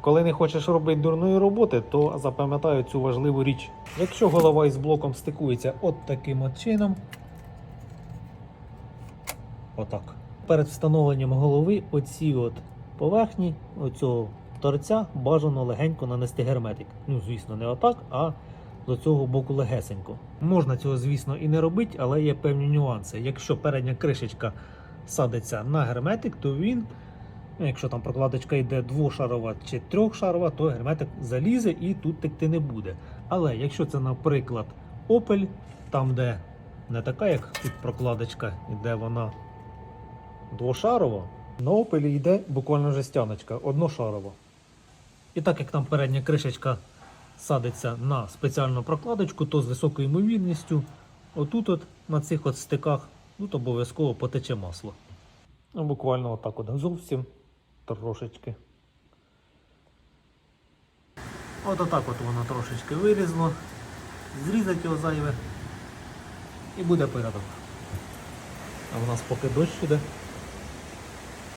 Коли не хочеш робити дурної роботи, то запам'ятай цю важливу річ. Якщо голова із блоком стикується от таким от чином, отак. Перед встановленням голови оці от поверхні оцього торця бажано легенько нанести герметик. Ну, звісно, не отак, а до цього боку легесенько. Можна цього, звісно, і не робити, але є певні нюанси. Якщо передня кришечка садиться на герметик, то він, якщо там прокладочка йде двошарова чи трьохшарова, то герметик залізе і тут текти не буде. Але якщо це, наприклад, Opel, там, де не така, як тут прокладочка, іде вона двошарова, на Opel йде буквально жестяночка, одношарова. І так як там передня кришечка садиться на спеціальну прокладочку, то з високою ймовірністю отут от на цих от стиках тут обов'язково потече масло. Ну, буквально отак от зовсім трошечки. От отак от воно трошечки вирізло. Зрізати його зайве і буде порядок. А в нас поки дощ іде.